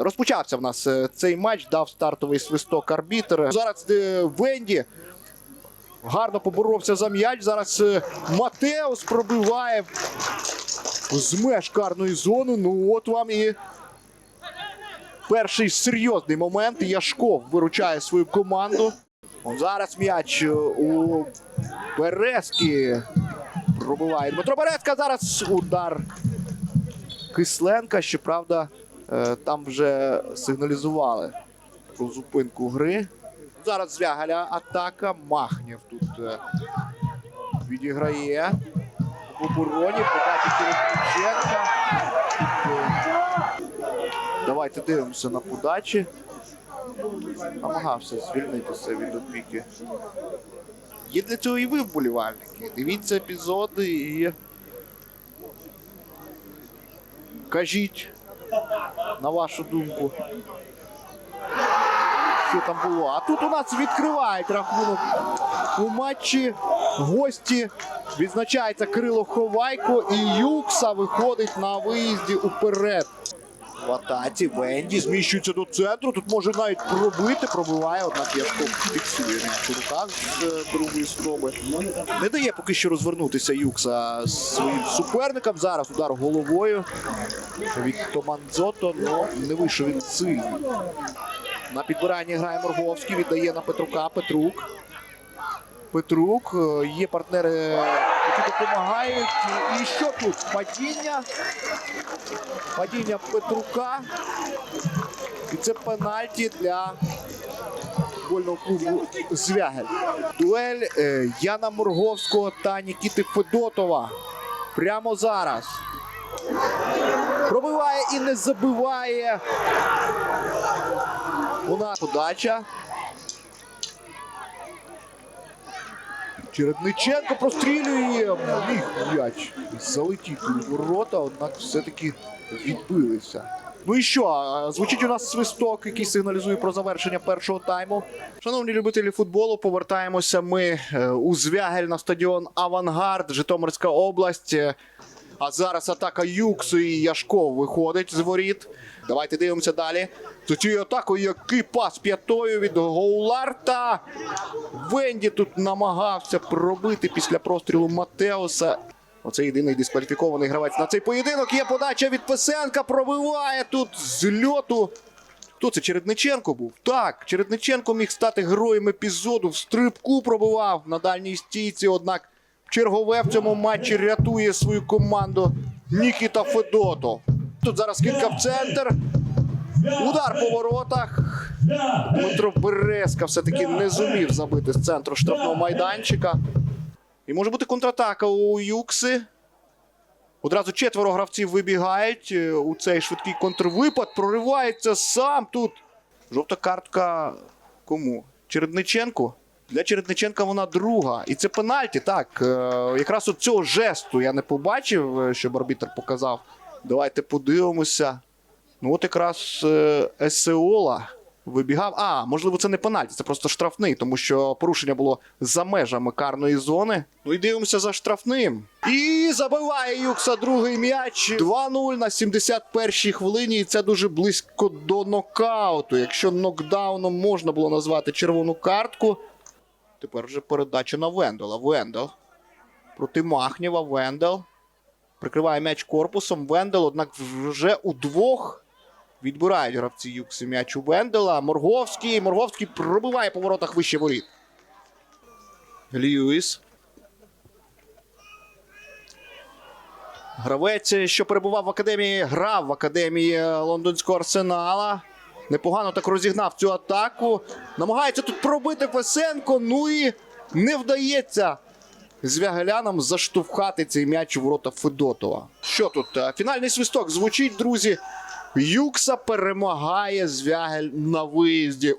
Розпочався в нас е, цей матч, дав стартовий свисток арбітр. Зараз е, Венді гарно поборовся за м'яч. Зараз е, Матеус пробиває з меж карної зони. Ну от вам і перший серйозний момент. Яшков виручає свою команду. Зараз м'яч у Березки. Пробиває Дмитро Березка. Зараз удар Кисленка. Щоправда, там вже сигналізували про зупинку гри. Зараз звягаля атака. Махнєв тут е, відіграє в обороні. Подача через Давайте дивимося на подачі. Намагався звільнитися від опіки. Є для цього і ви вболівальники. Дивіться епізоди і. Кажіть, на вашу думку. Що там було? А тут у нас відкривають рахунок у матчі. Гості відзначається Крило Ховайко і Юкса виходить на виїзді уперед. В Венді зміщується до центру. Тут може навіть пробити, пробиває, однак Яшко фіксує руках з е, другої спроби. Не дає поки що розвернутися Юкса своїм суперникам. Зараз удар головою від Томанзото, але не вийшов він сильно. На підбиранні грає Морговський, віддає на Петрука. Петрук. Петрук. е, Є партнери, які допомагають. І що тут? Падіння. Падіння Петрука. І це пенальті для футбольного клубу Звягель. Дуель е, Яна Морговського та Нікіти Федотова. Прямо зараз. Пробиває і не забиває. У нас подача. Чередниченко прострілює. Міг м'яч залетіти у ворота, однак все-таки відбилися. Ну і що? Звучить у нас свисток, який сигналізує про завершення першого тайму. Шановні любителі футболу, повертаємося ми е, у Звягель на стадіон Авангард, Житомирська область. А зараз атака Юксу і Яшков виходить з воріт. Давайте дивимося далі. За цією атакою який пас п'ятою від Гоуларта. Венді тут намагався пробити після прострілу Матеуса. Оце єдиний дискваліфікований гравець на цей поєдинок. Є подача від Писенка. Пробиває тут з льоту. Хто це Чередниченко був? Так, Чередниченко міг стати героєм епізоду. В стрибку пробивав на дальній стійці. Однак чергове в цьому матчі рятує свою команду Нікіта Федотов. Тут зараз кілька в центр. Удар по воротах. Дмитро Березка все-таки не зумів забити з центру штрафного майданчика. І може бути контратака у Юкси. Одразу четверо гравців вибігають у цей швидкий контрвипад. Проривається сам тут. Жовта картка кому? Чередниченку? Для Чередниченка вона друга. І це пенальті. Так. е, Якраз от цього жесту я не побачив, е, щоб арбітр показав. Давайте подивимося. Ну, от якраз е, Есеола вибігав. А, можливо, це не пенальті, це просто штрафний, тому що порушення було за межами карної зони. Ну і дивимося за штрафним. І забиває Юкса другий м'яч. 2-0 на 71-й хвилині. І це дуже близько до нокауту. Якщо нокдауном можна було назвати червону картку. Тепер вже передача на Вендела. Вендел. Проти Махнєва. Вендел. Прикриває м'яч корпусом. Вендел, однак вже удвох відбирають гравці Юкси м'яч у Вендела. Морговський. Морговський пробиває по воротах вище воріт. Льюіс. Гравець, що перебував в академії, грав в академії лондонського арсенала. Непогано так розігнав цю атаку. Намагається тут пробити Фесенко. Ну і не вдається звягелянам заштовхати цей м'яч у ворота Федотова. Що тут? Е, Фінальний свисток звучить, друзі. Юкса перемагає звягель на виїзді.